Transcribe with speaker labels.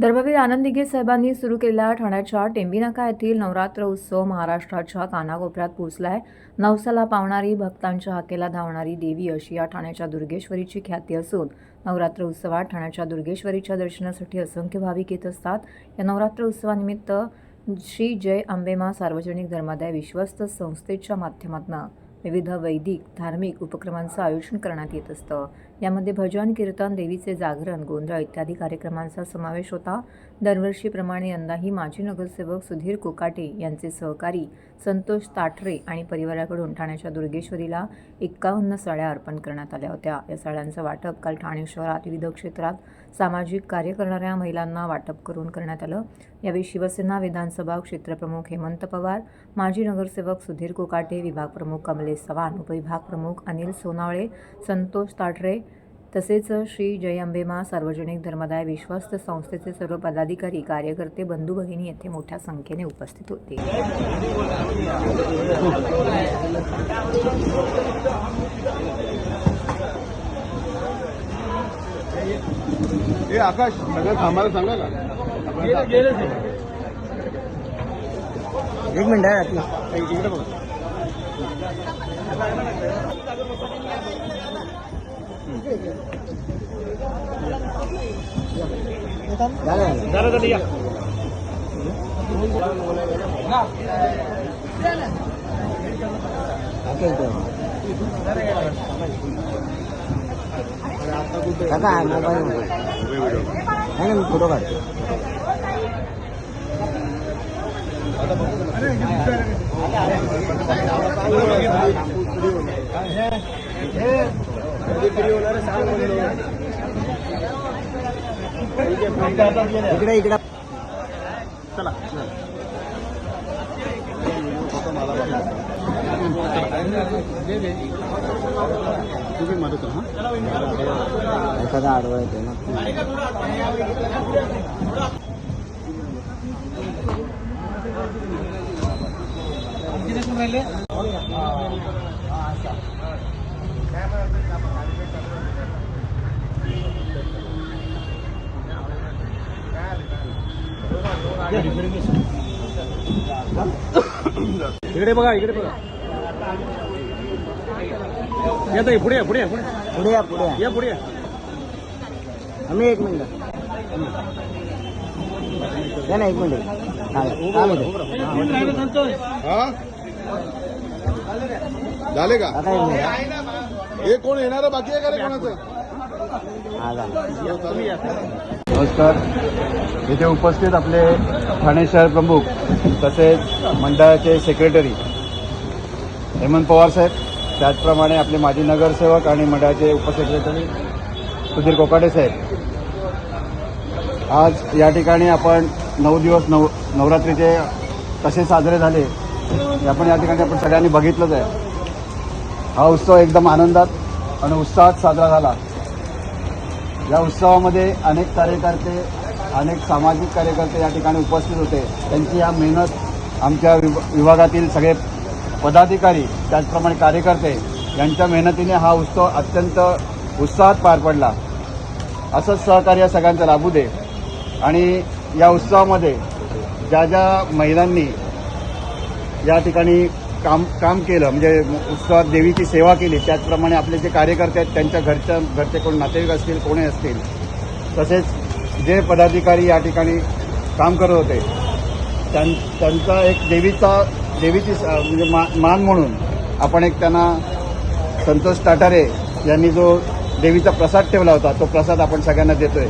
Speaker 1: धर्मवीर आनंद दिघे साहेबांनी सुरू केलेल्या ठाण्याच्या टेंबीनाका येथील नवरात्र उत्सव महाराष्ट्राच्या कानाकोपऱ्यात पोहोचलाय. नवसाला पावणारी भक्तांच्या हाकेला धावणारी देवी अशी या ठाण्याच्या दुर्गेश्वरीची ख्याती असून नवरात्र उत्सवात ठाण्याच्या दुर्गेश्वरीच्या दर्शनासाठी असंख्य भाविक येत असतात. या नवरात्र उत्सवानिमित्त श्री जय अंबेमा सार्वजनिक धर्मादाय विश्वस्त संस्थेच्या माध्यमातून विविध वैदिक धार्मिक उपक्रमांचं आयोजन करण्यात येत असतं. यामध्ये भजन कीर्तन देवीचे जागरण गोंधळ इत्यादी कार्यक्रमांचा समावेश होता. दरवर्षीप्रमाणे यंदाही माजी नगरसेवक सुधीर कोकाटे यांचे सहकारी संतोष ताठरे आणि परिवाराकडून ठाण्याच्या दुर्गेश्वरीला एक्कावन्न साड्या अर्पण करण्यात आल्या होत्या. या साड्यांचं वाटप काल ठाणे शहरात विविध क्षेत्रात सामाजिक कार्य करणाऱ्या महिलांना वाटप करून करण्यात आलं. यावेळी शिवसेना विधानसभा क्षेत्रप्रमुख हेमंत पवार माजी नगरसेवक सुधीर कोकाटे विभाग प्रमुख कमलेश चव्हाण उपविभाग प्रमुख अनिल सोनावळे संतोष ताठरे तसेच श्री जय अंबेमा सार्वजनिक धर्मदाय विश्वस्त संस्थेचे सर्व पदाधिकारी कार्यकर्ते बंधू भगिनी येथे मोठ्या संख्येने उपस्थित होते.
Speaker 2: ए आकाश सगळं थांबायला सांगा का
Speaker 3: एक मिनिट आहे आतलं.
Speaker 2: ए, इकडे बघा
Speaker 3: झालं, झालं. Okay, okay. काका मोबाईल नको. नाही ना मी फोटो काढतो इकडे इकडे
Speaker 2: चला तुम्ही मदत करा हा
Speaker 3: एखादा आडवा येतो ना
Speaker 2: इकडे बघा इकडे बघा. या ताई, पुढे या, पुढे या, पुढे या.
Speaker 3: पुढे या पुढे या.
Speaker 2: पुढे या.
Speaker 3: आम्ही एक मिनिट. या ना एक मिनिट.
Speaker 2: हा झाले का? हे कोण येणार? बाकी आहे का रे कोणाचं?
Speaker 3: हा झालं.
Speaker 4: नमस्कार. इथे उपस्थित आपले ठाणे शहर प्रमुख तसेच मंडळाचे सेक्रेटरी हेमंत पवार साहेब त्याचप्रमाणे आपले माजी नगरसेवक आणि मंडळाचे उपसेक्रेटरी सुधीर कोकाटे साहेब. आज या ठिकाणी आपण नऊ दिवस नव नवरात्रीचे कसे साजरे झाले हे आपण या ठिकाणी आपण सगळ्यांनी बघितलंच आहे. हा उत्सव एकदम आनंदात आणि उत्साहात साजरा झाला. या उत्सवामध्ये अनेक कार्यकर्ते अनेक सामाजिक कार्यकर्ते या ठिकाणी उपस्थित होते. त्यांची या मेहनत आमच्या विभ- विभागातील सगळे पदाधिकारी त्याचप्रमाणे कार्यकर्ते यांच्या मेहनतीने हा उत्सव अत्यंत उत्साहात पार पडला. असंच सहकार्य सगळ्यांचं लाभू दे. आणि या उत्सवामध्ये ज्या ज्या महिलांनी या ठिकाणी काम काम केलं म्हणजे उत्सवात देवीची सेवा केली त्याचप्रमाणे आपले जे कार्यकर्ते आहेत त्यांच्या घरच्या घरचे कोण नातेवाईक असतील कोणी असतील तसेच जे पदाधिकारी या ठिकाणी काम करत होते त्यां त्यांचा एक देवीचा देवीची स- म्हणजे मा मान म्हणून आपण एक त्यांना संतोष टाटारे यांनी जो देवीचा प्रसाद ठेवला होता तो प्रसाद आपण सगळ्यांना देतोय.